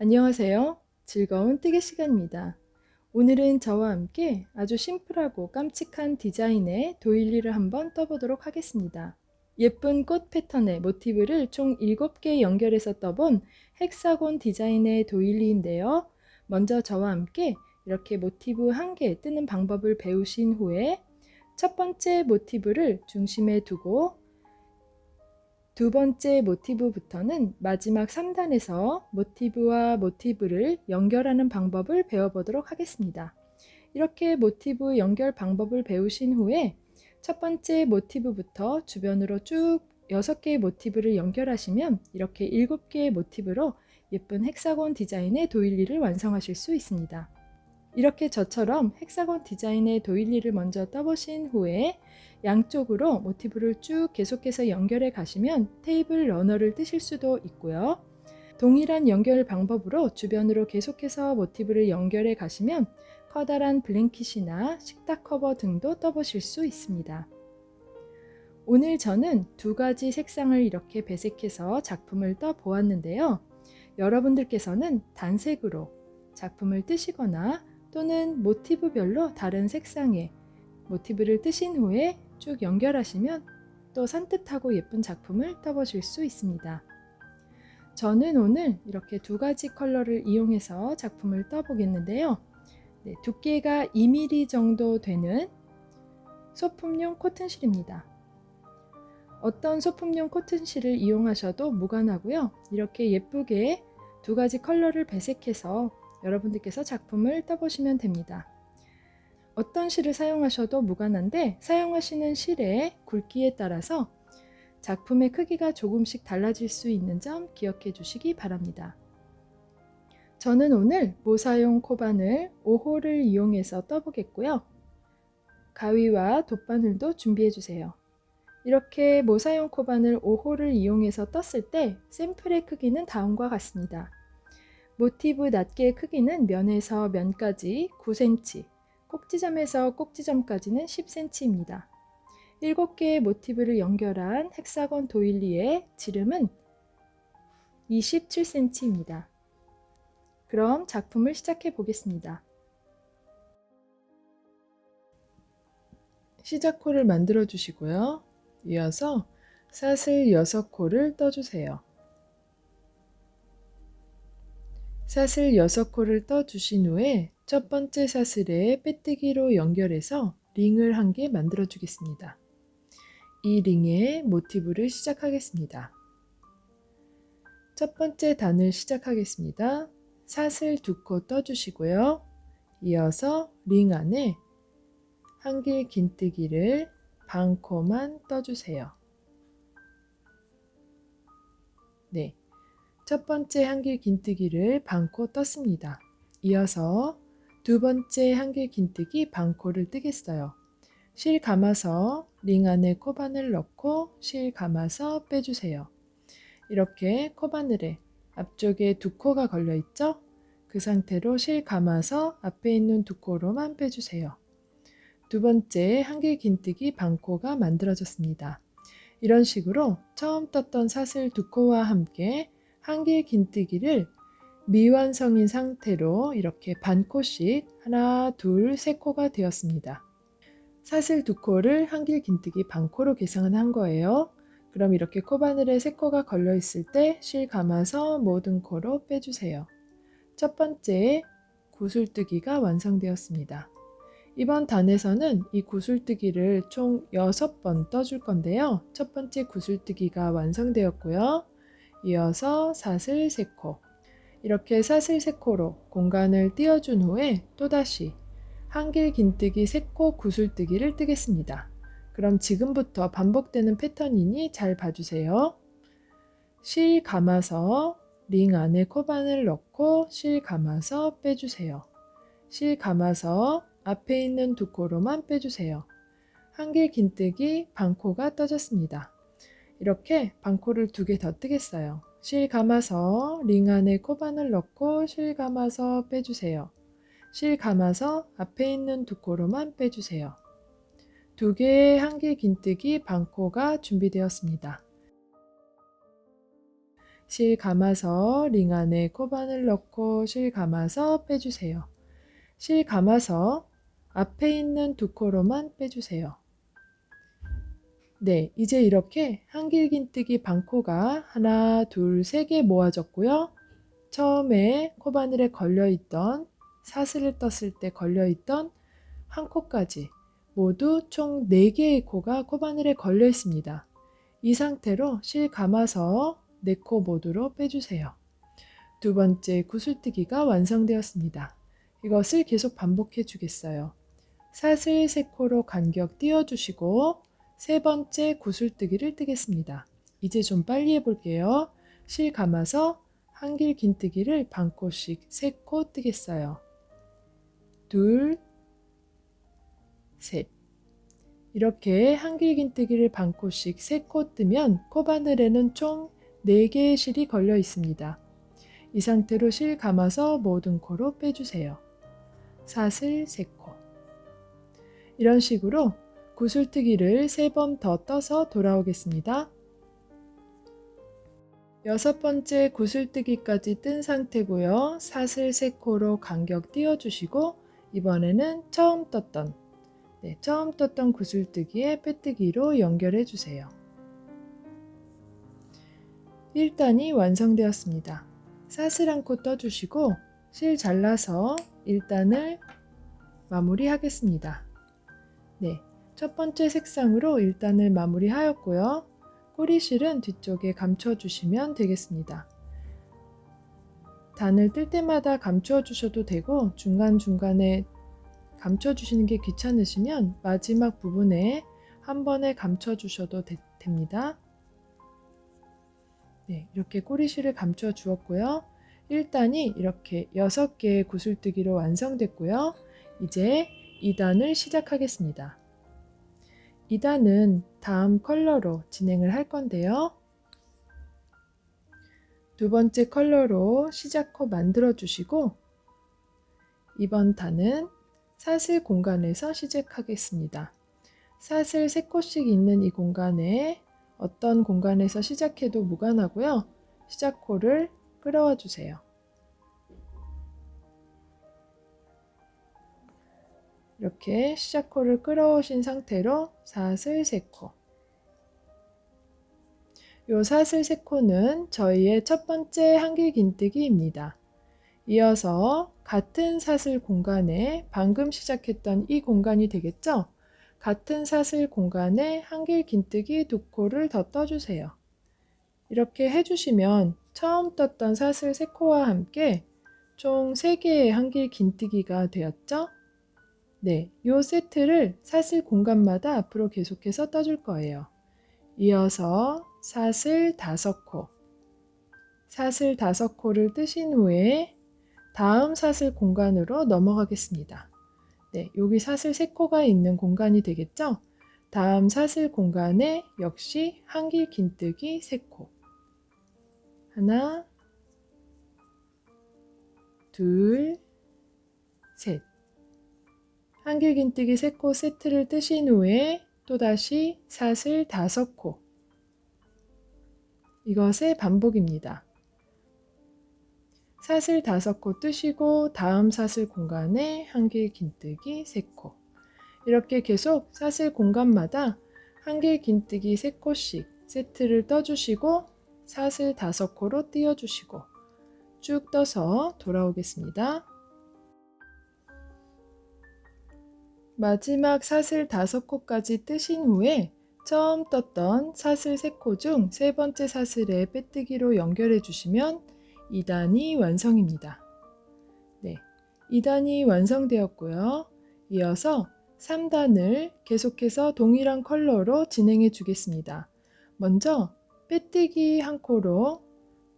안녕하세요. 즐거운 뜨개 시간입니다. 오늘은 저와 함께 아주 심플하고 깜찍한 디자인의 도일리를 한번 떠보도록 하겠습니다. 예쁜 꽃 패턴의 모티브를 총 7개 연결해서 떠본 헥사곤 디자인의 도일리인데요. 먼저 저와 함께 이렇게 모티브 한 개 뜨는 방법을 배우신 후에 첫 번째 모티브를 중심에 두고 두 번째 모티브부터는 마지막 3단에서 모티브와 모티브를 연결하는 방법을 배워보도록 하겠습니다. 이렇게 모티브 연결 방법을 배우신 후에 첫 번째 모티브부터 주변으로 쭉 6개의 모티브를 연결하시면 이렇게 7개의 모티브로 예쁜 헥사곤 디자인의 도일리를 완성하실 수 있습니다. 이렇게 저처럼 헥사곤 디자인의 도일리를 먼저 떠보신 후에 양쪽으로 모티브를 쭉 계속해서 연결해 가시면 테이블 러너를 뜨실 수도 있고요. 동일한 연결 방법으로 주변으로 계속해서 모티브를 연결해 가시면 커다란 블랭킷이나 식탁 커버 등도 떠보실 수 있습니다. 오늘 저는 두 가지 색상을 이렇게 배색해서 작품을 떠 보았는데요. 여러분들께서는 단색으로 작품을 뜨시거나 또는 모티브별로 다른 색상의 모티브를 뜨신 후에 쭉 연결하시면 또 산뜻하고 예쁜 작품을 떠보실 수 있습니다. 저는 오늘 이렇게 두 가지 컬러를 이용해서 작품을 떠보겠는데요. 네, 두께가 2mm 정도 되는 소품용 코튼실입니다. 어떤 소품용 코튼실을 이용하셔도 무관하고요. 이렇게 예쁘게 두 가지 컬러를 배색해서 여러분들께서 작품을 떠보시면 됩니다. 어떤 실을 사용하셔도 무관한데 사용하시는 실의 굵기에 따라서 작품의 크기가 조금씩 달라질 수 있는 점 기억해 주시기 바랍니다. 저는 오늘 모사용 코바늘 5호를 이용해서 떠보겠고요. 가위와 돗바늘도 준비해 주세요. 이렇게 모사용 코바늘 5호를 이용해서 떴을 때 샘플의 크기는 다음과 같습니다. 모티브 낱개의 크기는 면에서 면까지 9cm, 꼭지점에서 꼭지점까지는 10cm입니다. 7개의 모티브를 연결한 헥사건 도일리의 지름은 27cm입니다. 그럼 작품을 시작해 보겠습니다. 시작 코를 만들어 주시고요. 이어서 사슬 6코를 떠주세요. 사슬 6코를 떠 주신 후에 첫 번째 사슬에 빼뜨기로 연결해서 링을 한 개 만들어 주겠습니다. 이 링에 모티브를 시작하겠습니다. 첫 번째 단을 시작하겠습니다. 사슬 두코 떠주시고요. 이어서 링 안에 한길 긴뜨기를 반 코만 떠주세요. 네. 첫 번째 한길 긴뜨기를 반코 떴습니다. 이어서 두 번째 한길 긴뜨기 반코를 뜨겠어요. 실 감아서 링 안에 코바늘 넣고 실 감아서 빼주세요. 이렇게 코바늘에 앞쪽에 두 코가 걸려 있죠? 그 상태로 실 감아서 앞에 있는 두 코로만 빼주세요. 두 번째 한길 긴뜨기 반코가 만들어졌습니다. 이런 식으로 처음 떴던 사슬 두 코와 함께 한길 긴뜨기를 미완성인 상태로 이렇게 반 코씩 하나, 둘, 세 코가 되었습니다. 사슬 두 코를 한길 긴뜨기 반 코로 계상을 한 거예요. 그럼 이렇게 코바늘에 세 코가 걸려 있을 때 실 감아서 모든 코로 빼주세요. 첫 번째 구슬뜨기가 완성되었습니다. 이번 단에서는 이 구슬뜨기를 총 6번 떠줄 건데요. 첫 번째 구슬뜨기가 완성되었고요. 이어서 사슬 3코 이렇게 사슬 3코로 공간을 띄워준 후에 또다시 한길 긴뜨기 3코 구슬뜨기를 뜨겠습니다. 그럼 지금부터 반복되는 패턴이니 잘 봐주세요. 실 감아서 링 안에 코바늘 넣고 실 감아서 빼주세요. 실 감아서 앞에 있는 두 코로만 빼주세요. 한길 긴뜨기 반코가 떠졌습니다. 이렇게 반코를 두 개 더 뜨겠어요. 실 감아서 링 안에 코바늘 넣고 실 감아서 빼주세요. 실 감아서 앞에 있는 두 코로만 빼주세요. 두 개의 한길 긴뜨기 반코가 준비되었습니다. 실 감아서 링 안에 코바늘 넣고 실 감아서 빼주세요. 실 감아서 앞에 있는 두 코로만 빼주세요. 네, 이제 이렇게 한길긴뜨기 반코가 하나, 둘, 세 개 모아졌고요. 처음에 코바늘에 걸려있던 사슬을 떴을 때 걸려있던 한 코까지 모두 총 4개의 코가 코바늘에 걸려 있습니다. 이 상태로 실 감아서 4코 모두로 빼주세요. 두 번째 구슬뜨기가 완성되었습니다. 이것을 계속 반복해 주겠어요. 사슬 3코로 간격 띄워주시고 세 번째 구슬뜨기를 뜨겠습니다. 이제 좀 빨리 해볼게요. 실 감아서 한길 긴뜨기를 반코씩 3코 뜨겠어요. 둘, 셋. 이렇게 한길 긴뜨기를 반코씩 3코 뜨면 코바늘에는 총 4개의 실이 걸려 있습니다. 이 상태로 실 감아서 모든 코로 빼주세요. 사슬 3코. 이런 식으로 구슬뜨기를 3번 더 떠서 돌아오겠습니다. 여섯 번째 구슬뜨기까지 뜬 상태고요. 사슬 3코로 간격 띄워주시고 이번에는 처음 떴던 네, 처음 떴던 구슬뜨기에 빼뜨기로 연결해 주세요. 1단이 완성되었습니다. 사슬 한 코 떠주시고 실 잘라서 1단을 마무리하겠습니다. 네, 첫 번째 색상으로 1단을 마무리하였고요. 꼬리실은 뒤쪽에 감춰주시면 되겠습니다. 단을 뜰 때마다 감춰 주셔도 되고 중간중간에 감춰 주시는 게 귀찮으시면 마지막 부분에 한 번에 감춰 주셔도 되, 됩니다. 네, 이렇게 꼬리실을 감춰 주었고요. 1단이 이렇게 6개의 구슬뜨기로 완성됐고요. 이제 2단을 시작하겠습니다. 2단은 다음 컬러로 진행을 할 건데요. 두 번째 컬러로 시작코 만들어 주시고 이번 단은 사슬 공간에서 시작하겠습니다. 사슬 3코씩 있는 이 공간에 어떤 공간에서 시작해도 무관하고요. 시작코를 끌어와 주세요. 이렇게 시작코를 끌어오신 상태로 사슬 3코 요 사슬 3코는 저희의 첫 번째 한길 긴뜨기입니다. 이어서 같은 사슬 공간에 방금 시작했던 이 공간이 되겠죠? 같은 사슬 공간에 한길 긴뜨기 두 코를 더 떠주세요. 이렇게 해주시면 처음 떴던 사슬 3코와 함께 총 3개의 한길 긴뜨기가 되었죠? 네, 이 세트를 사슬 공간마다 앞으로 계속해서 떠줄 거예요. 이어서 사슬 5코, 사슬 5코를 뜨신 후에 다음 사슬 공간으로 넘어가겠습니다. 네, 여기 사슬 3코가 있는 공간이 되겠죠? 다음 사슬 공간에 역시 한길 긴뜨기 3코 하나 둘 셋 한길 긴뜨기 3코 세트를 뜨신 후에 또다시 사슬 5코 이것의 반복입니다. 사슬 5코 뜨시고 다음 사슬 공간에 한길 긴뜨기 3코 이렇게 계속 사슬 공간마다 한길 긴뜨기 3코씩 세트를 떠주시고 사슬 5코로 띄워주시고 쭉 떠서 돌아오겠습니다. 마지막 사슬 5코까지 뜨신 후에 처음 떴던 사슬 3코 중 세 번째 사슬에 빼뜨기로 연결해 주시면 2단이 완성입니다. 네, 2단이 완성되었고요. 이어서 3단을 계속해서 동일한 컬러로 진행해 주겠습니다. 먼저 빼뜨기 한 코로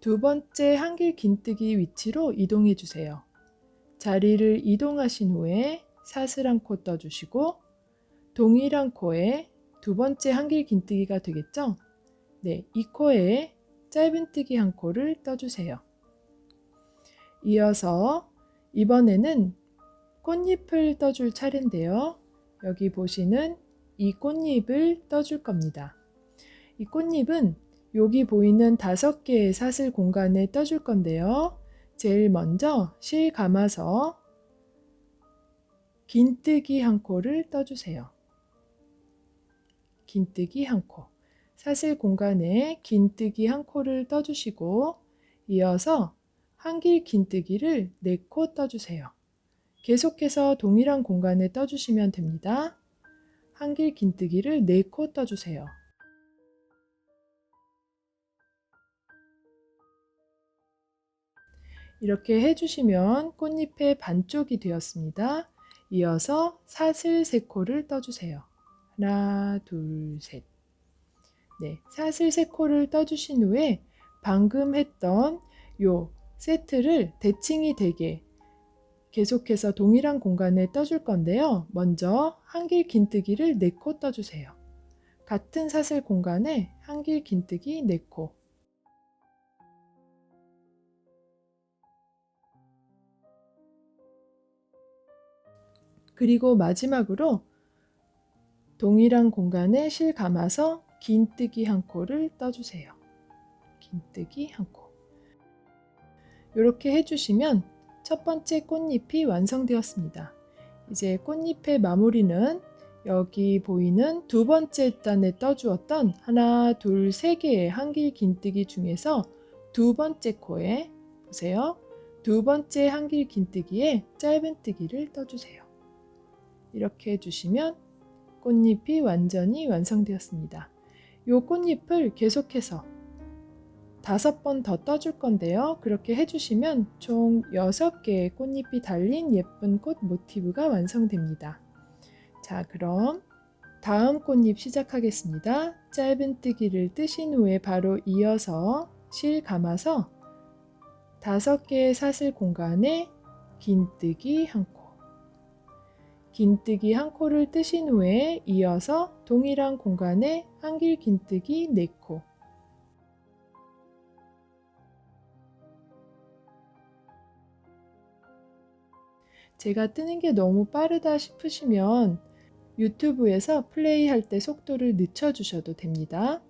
두 번째 한길 긴뜨기 위치로 이동해 주세요. 자리를 이동하신 후에 사슬 한코 떠주시고 동일한 코에 두 번째 한길 긴뜨기가 되겠죠? 네, 이 코에 짧은뜨기 한 코를 떠주세요. 이어서 이번에는 꽃잎을 떠줄 차례인데요. 여기 보시는 이 꽃잎을 떠줄 겁니다. 이 꽃잎은 여기 보이는 다섯 개의 사슬 공간에 떠줄 건데요. 제일 먼저 실 감아서 긴뜨기 한 코를 떠주세요. 긴뜨기 한 코. 사슬 공간에 긴뜨기 한 코를 떠주시고 이어서 한길 긴뜨기를 네코 떠주세요. 계속해서 동일한 공간에 떠주시면 됩니다. 한길 긴뜨기를 네코 떠주세요. 이렇게 해주시면 꽃잎의 반쪽이 되었습니다. 이어서 사슬 세 코를 떠주세요. 하나, 둘, 셋. 네, 사슬 세 코를 떠주신 후에 방금 했던 요 세트를 대칭이 되게 계속해서 동일한 공간에 떠줄 건데요. 먼저 한길 긴뜨기를 4코 떠주세요. 같은 사슬 공간에 한길 긴뜨기 4코. 그리고 마지막으로 동일한 공간에 실 감아서 긴뜨기 한 코를 떠주세요. 긴뜨기 한 코. 이렇게 해주시면 첫 번째 꽃잎이 완성되었습니다. 이제 꽃잎의 마무리는 여기 보이는 두 번째 단에 떠주었던 하나, 둘, 세 개의 한길 긴뜨기 중에서 두 번째 코에 보세요. 두 번째 한길 긴뜨기에 짧은 뜨기를 떠주세요. 이렇게 해주시면 꽃잎이 완전히 완성되었습니다. 이 꽃잎을 계속해서 다섯 번 더 떠줄 건데요. 그렇게 해주시면 총 6개의 꽃잎이 달린 예쁜 꽃 모티브가 완성됩니다. 자, 그럼 다음 꽃잎 시작하겠습니다. 짧은뜨기를 뜨신 후에 바로 이어서 실 감아서 다섯 개의 사슬 공간에 긴뜨기 한 코, 긴뜨기 한 코를 뜨신 후에 이어서 동일한 공간에 한길 긴뜨기 네 코, 제가 뜨는 게 너무 빠르다 싶으시면 유튜브에서 플레이할 때 속도를 늦춰주셔도 됩니다.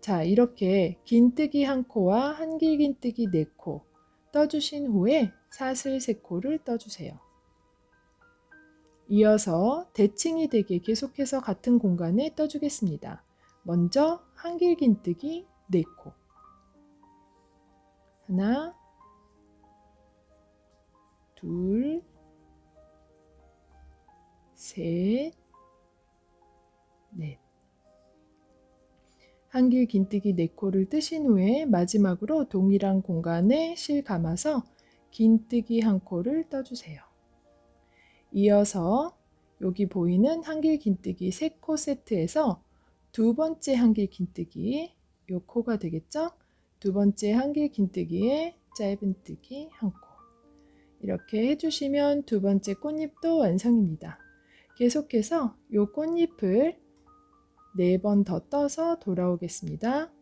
자, 이렇게 긴뜨기 한 코와 한길 긴뜨기 네코 떠주신 후에 사슬 세 코를 떠주세요. 이어서 대칭이 되게 계속해서 같은 공간에 떠주겠습니다. 먼저 한길 긴뜨기 네코 하나 둘 셋, 넷. 한길 긴뜨기 네 코를 뜨신 후에 마지막으로 동일한 공간에 실 감아서 긴뜨기 한 코를 떠주세요. 이어서 여기 보이는 한길 긴뜨기 세코 세트에서 두 번째 한길 긴뜨기 요 코가 되겠죠? 두 번째 한길 긴뜨기에 짧은뜨기 한 코. 이렇게 해주시면 두 번째 꽃잎도 완성입니다. 계속해서 이 꽃잎을 네 번 더 떠서 돌아오겠습니다.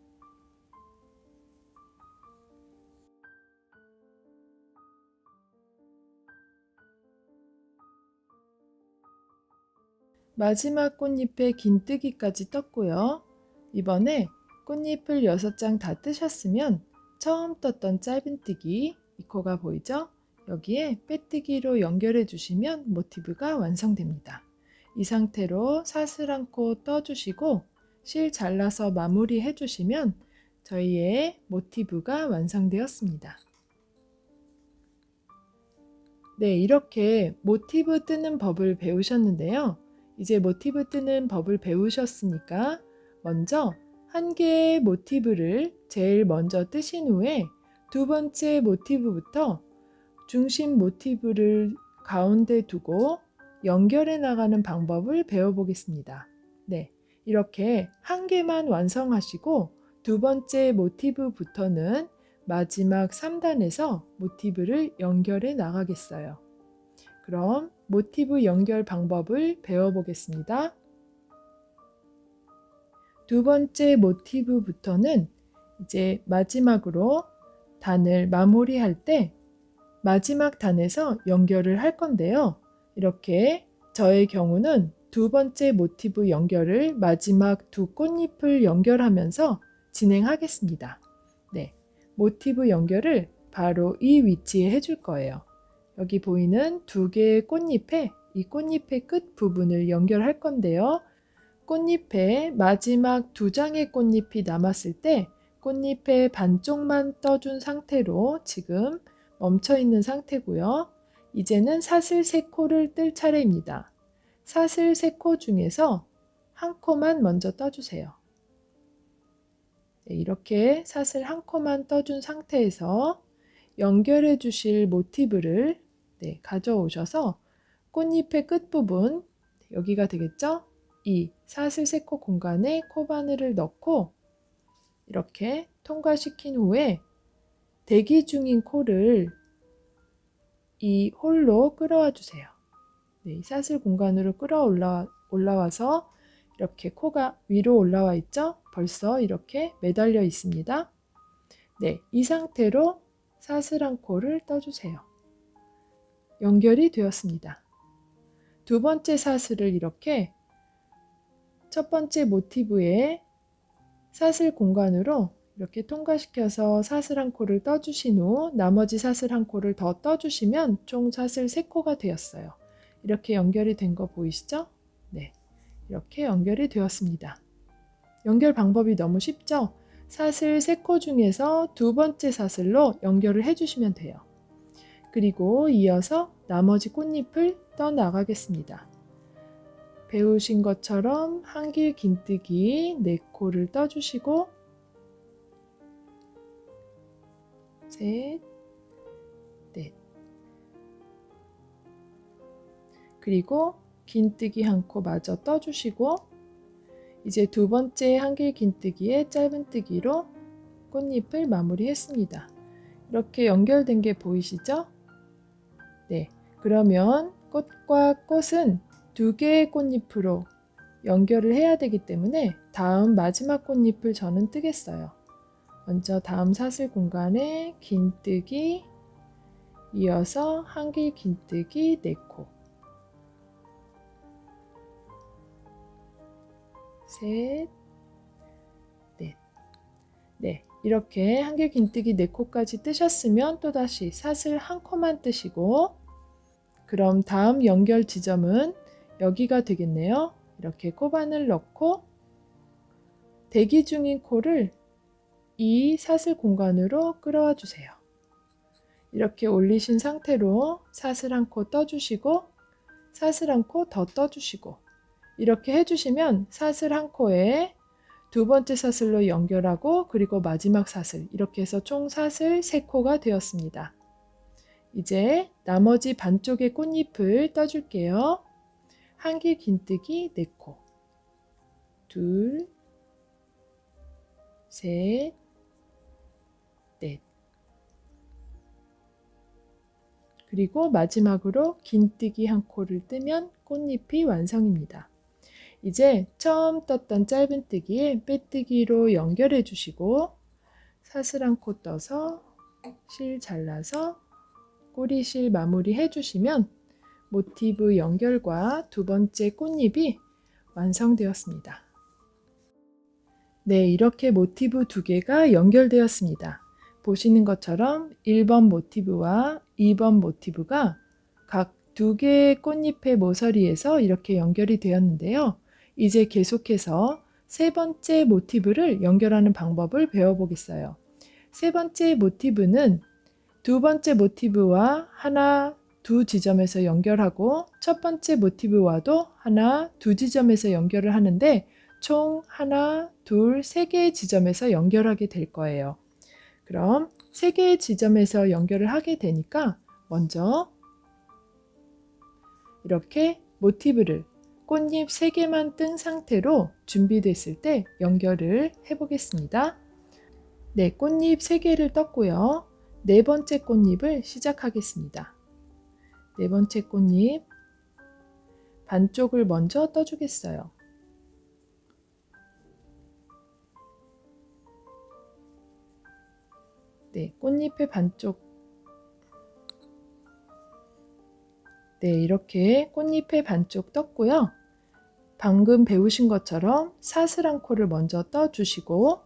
마지막 꽃잎에 긴뜨기까지 떴고요. 이번에 꽃잎을 6장 다 뜨셨으면 처음 떴던 짧은뜨기 이 코가 보이죠? 여기에 빼뜨기로 연결해 주시면 모티브가 완성됩니다. 이 상태로 사슬 한코 떠주시고 실 잘라서 마무리해 주시면 저희의 모티브가 완성되었습니다. 네, 이렇게 모티브 뜨는 법을 배우셨는데요. 이제 모티브 뜨는 법을 배우셨으니까 먼저 한 개의 모티브를 제일 먼저 뜨신 후에 두 번째 모티브부터 중심 모티브를 가운데 두고 연결해 나가는 방법을 배워보겠습니다. 네, 이렇게 한 개만 완성하시고 두 번째 모티브부터는 마지막 3단에서 모티브를 연결해 나가겠어요. 그럼 모티브 연결 방법을 배워보겠습니다. 두 번째 모티브부터는 이제 마지막으로 단을 마무리할 때 마지막 단에서 연결을 할 건데요. 이렇게 저의 경우는 두 번째 모티브 연결을 마지막 두 꽃잎을 연결하면서 진행하겠습니다. 네, 모티브 연결을 바로 이 위치에 해줄 거예요. 여기 보이는 두 개의 꽃잎에 이 꽃잎의 끝 부분을 연결할 건데요. 꽃잎의 마지막 두 장의 꽃잎이 남았을 때 꽃잎의 반쪽만 떠준 상태로 지금 멈춰 있는 상태고요. 이제는 사슬 세 코를 뜰 차례입니다. 사슬 세 코 중에서 한 코만 먼저 떠주세요. 네, 이렇게 사슬 한 코만 떠준 상태에서 연결해 주실 모티브를 네, 가져오셔서 꽃잎의 끝부분 여기가 되겠죠? 이 사슬 세코 공간에 코바늘을 넣고 이렇게 통과시킨 후에 대기 중인 코를 이 홀로 끌어와 주세요. 네, 사슬 공간으로 끌어올라 올라와서 이렇게 코가 위로 올라와 있죠? 벌써 이렇게 매달려 있습니다. 네, 이 상태로 사슬한 코를 떠주세요. 연결이 되었습니다. 두 번째 사슬을 이렇게 첫 번째 모티브에 사슬 공간으로 이렇게 통과시켜서 사슬 한 코를 떠주신 후 나머지 사슬 한 코를 더 떠주시면 총 사슬 세 코가 되었어요. 이렇게 연결이 된 거 보이시죠? 네. 이렇게 연결이 되었습니다. 연결 방법이 너무 쉽죠? 사슬 세코 중에서 두 번째 사슬로 연결을 해주시면 돼요. 그리고 이어서 나머지 꽃잎을 떠 나가겠습니다. 배우신 것처럼 한 길 긴뜨기 네 코를 떠주시고 셋, 넷 그리고 긴뜨기 한 코 마저 떠주시고 이제 두 번째 한길 긴뜨기에 짧은뜨기로 꽃잎을 마무리했습니다. 이렇게 연결된 게 보이시죠? 네, 그러면 꽃과 꽃은 두 개의 꽃잎으로 연결을 해야 되기 때문에 다음 마지막 꽃잎을 저는 뜨겠어요. 먼저 다음 사슬 공간에 긴뜨기 이어서 한길 긴뜨기 4코 셋, 넷. 네, 이렇게 한길 긴뜨기 4코까지 뜨셨으면 또다시 사슬 한 코만 뜨시고 그럼 다음 연결 지점은 여기가 되겠네요. 이렇게 코바늘 넣고 대기 중인 코를 이 사슬 공간으로 끌어와 주세요. 이렇게 올리신 상태로 사슬 한 코 떠주시고 사슬 한 코 더 떠주시고 이렇게 해주시면 사슬 한 코에 두 번째 사슬로 연결하고 그리고 마지막 사슬 이렇게 해서 총 사슬 세 코가 되었습니다. 이제 나머지 반쪽의 꽃잎을 떠줄게요. 한 길 긴뜨기 4코 둘, 셋, 넷 그리고 마지막으로 긴뜨기 한 코를 뜨면 꽃잎이 완성입니다. 이제 처음 떴던 짧은뜨기에 빼뜨기로 연결해 주시고 사슬 한코 떠서 실 잘라서 꼬리실 마무리 해주시면 모티브 연결과 두 번째 꽃잎이 완성되었습니다. 네, 이렇게 모티브 두 개가 연결되었습니다. 보시는 것처럼 1번 모티브와 2번 모티브가 각 두 개의 꽃잎의 모서리에서 이렇게 연결이 되었는데요. 이제 계속해서 세 번째 모티브를 연결하는 방법을 배워보겠어요. 세 번째 모티브는 두 번째 모티브와 하나, 두 지점에서 연결하고 첫 번째 모티브와도 하나, 두 지점에서 연결을 하는데 총 하나, 둘, 세 개의 지점에서 연결하게 될 거예요. 그럼 세 개의 지점에서 연결을 하게 되니까 먼저 이렇게 모티브를 꽃잎 3개만 뜬 상태로 준비됐을 때 연결을 해보겠습니다. 네, 꽃잎 3개를 떴고요. 네 번째 꽃잎을 시작하겠습니다. 네 번째 꽃잎 반쪽을 먼저 떠주겠어요. 네, 꽃잎의 반쪽 네, 이렇게 꽃잎의 반쪽 떴고요. 방금 배우신 것처럼 사슬 한 코를 먼저 떠주시고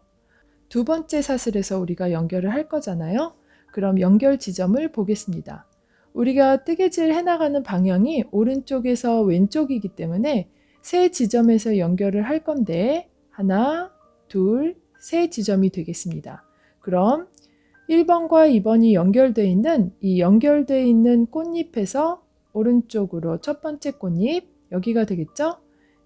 두 번째 사슬에서 우리가 연결을 할 거잖아요. 그럼 연결 지점을 보겠습니다. 우리가 뜨개질 해나가는 방향이 오른쪽에서 왼쪽이기 때문에 세 지점에서 연결을 할 건데 하나, 둘, 세 지점이 되겠습니다. 그럼 1번과 2번이 연결되어 있는 이 연결되어 있는 꽃잎에서 오른쪽으로 첫 번째 꽃잎 여기가 되겠죠?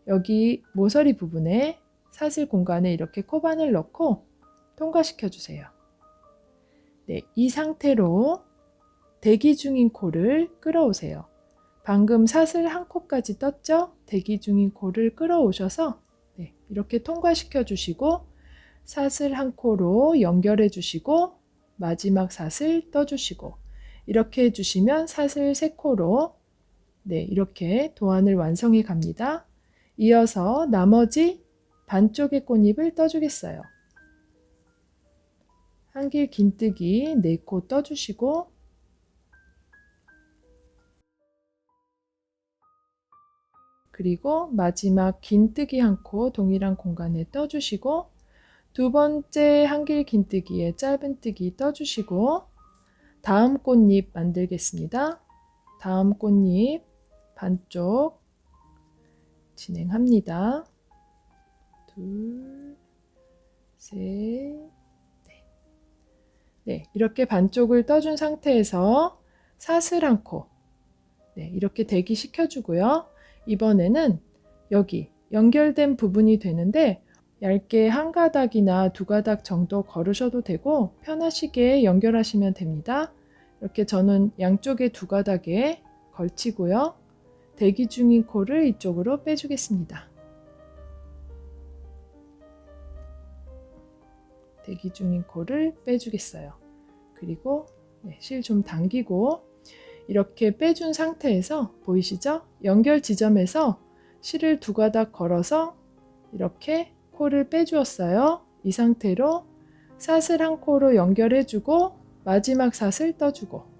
여기 모서리 부분에 사슬 공간에 이렇게 코반을 넣고 통과시켜 주세요. 네, 이 상태로 대기 중인 코를 끌어오세요. 방금 사슬 한 코까지 떴죠? 대기 중인 코를 끌어오셔서 네, 이렇게 통과시켜 주시고 사슬 한 코로 연결해 주시고 마지막 사슬 떠 주시고 이렇게 해주시면 사슬 세 코로 네, 이렇게 도안을 완성해 갑니다. 이어서 나머지 반쪽의 꽃잎을 떠주겠어요. 한길 긴뜨기 4코 떠주시고 그리고 마지막 긴뜨기 한 코 동일한 공간에 떠주시고 두 번째 한길 긴뜨기에 짧은뜨기 떠주시고 다음 꽃잎 만들겠습니다. 다음 꽃잎 반쪽 진행합니다. 둘, 셋, 넷. 네, 이렇게 반쪽을 떠준 상태에서 사슬 한 코. 네, 이렇게 대기 시켜주고요. 이번에는 여기 연결된 부분이 되는데 얇게 한 가닥이나 두 가닥 정도 걸으셔도 되고 편하시게 연결하시면 됩니다. 이렇게 저는 양쪽에 두 가닥에 걸치고요. 대기 중인 코를 이쪽으로 빼주겠습니다. 대기 중인 코를 빼주겠어요. 그리고 네, 실좀 당기고 이렇게 빼준 상태에서 보이시죠? 연결 지점에서 실을 두 가닥 걸어서 이렇게 코를 빼주었어요. 이 상태로 사슬 한 코로 연결해주고 마지막 사슬 떠주고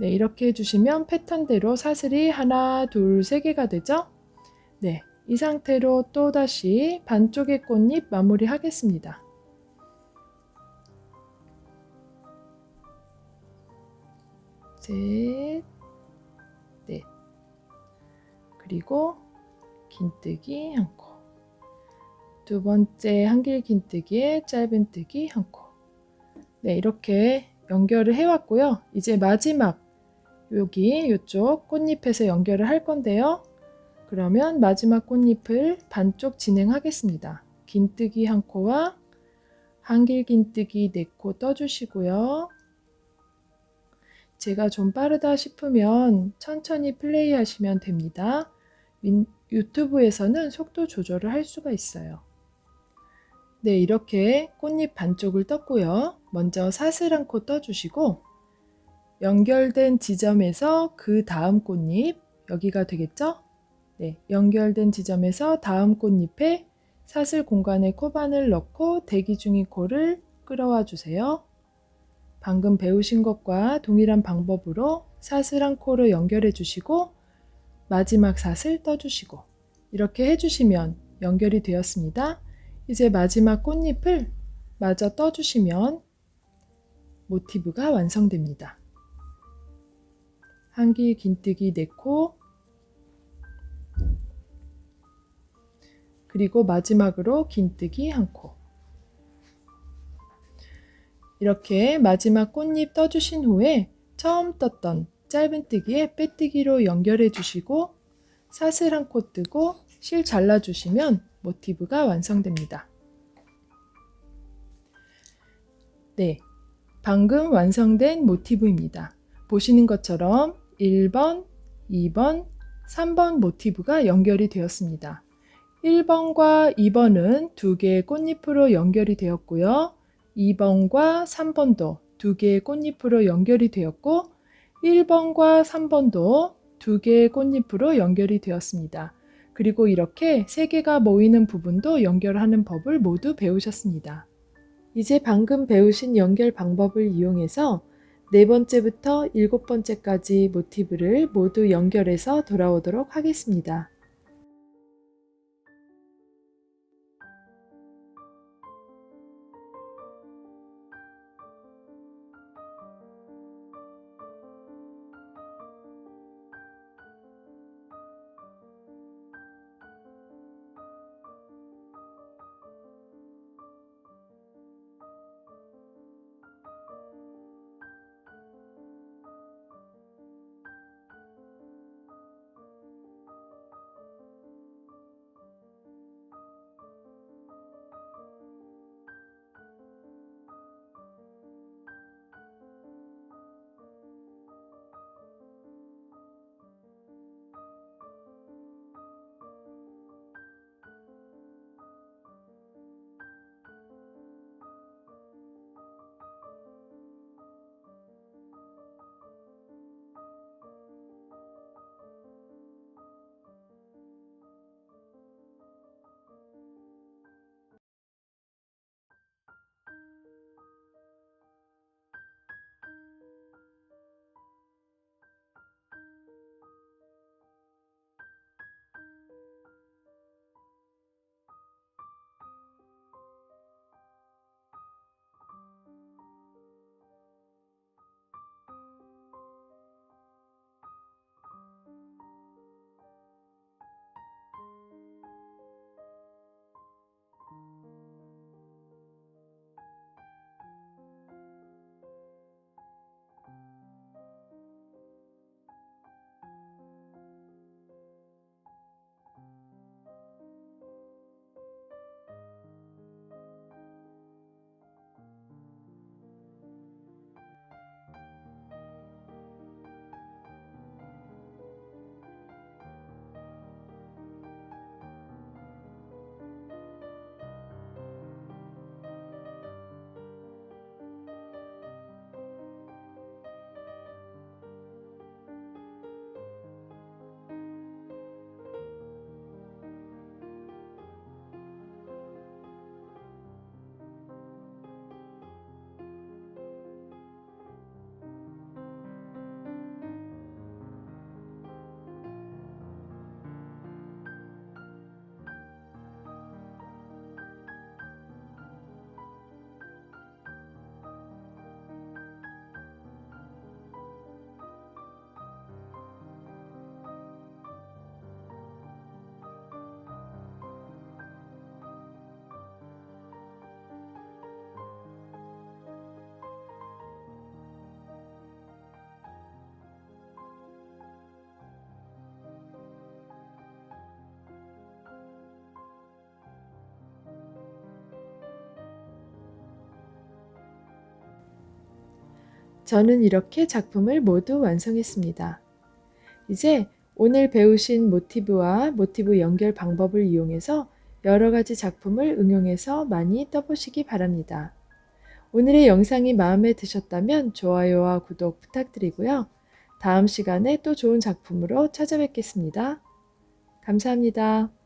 네, 이렇게 해주시면 패턴대로 사슬이 하나, 둘, 세 개가 되죠? 네, 이 상태로 또 다시 반쪽의 꽃잎 마무리 하겠습니다. 셋, 넷. 그리고 긴뜨기 한 코. 두 번째 한길 긴뜨기에 짧은뜨기 한 코. 네, 이렇게 연결을 해왔고요. 이제 마지막 여기 이쪽 꽃잎에서 연결을 할 건데요. 그러면 마지막 꽃잎을 반쪽 진행하겠습니다. 긴뜨기 한 코와 한길 긴뜨기 네 코 떠주시고요. 제가 좀 빠르다 싶으면 천천히 플레이 하시면 됩니다. 유튜브에서는 속도 조절을 할 수가 있어요. 네, 이렇게 꽃잎 반쪽을 떴고요. 먼저 사슬 한 코 떠주시고 연결된 지점에서 그 다음 꽃잎 여기가 되겠죠? 네, 연결된 지점에서 다음 꽃잎에 사슬 공간에 코반을 넣고 대기 중인 코를 끌어와 주세요. 방금 배우신 것과 동일한 방법으로 사슬 한 코로 연결해 주시고 마지막 사슬 떠주시고 이렇게 해주시면 연결이 되었습니다. 이제 마지막 꽃잎을 마저 떠주시면 모티브가 완성됩니다. 한길 긴뜨기 4코 그리고 마지막으로 긴뜨기 1코 이렇게 마지막 꽃잎 떠주신 후에 처음 떴던 짧은뜨기에 빼뜨기로 연결해 주시고 사슬 한 코 뜨고 실 잘라 주시면 모티브가 완성됩니다. 네, 방금 완성된 모티브입니다. 보시는 것처럼 1번, 2번, 3번 모티브가 연결이 되었습니다. 1번과 2번은 두 개의 꽃잎으로 연결이 되었고요. 2번과 3번도 두 개의 꽃잎으로 연결이 되었고 1번과 3번도 두 개의 꽃잎으로 연결이 되었습니다. 그리고 이렇게 세 개가 모이는 부분도 연결하는 법을 모두 배우셨습니다. 이제 방금 배우신 연결 방법을 이용해서 네 번째부터 일곱 번째까지 모티브를 모두 연결해서 돌아오도록 하겠습니다. 저는 이렇게 작품을 모두 완성했습니다. 이제 오늘 배우신 모티브와 모티브 연결 방법을 이용해서 여러 가지 작품을 응용해서 많이 떠보시기 바랍니다. 오늘의 영상이 마음에 드셨다면 좋아요와 구독 부탁드리고요. 다음 시간에 또 좋은 작품으로 찾아뵙겠습니다. 감사합니다.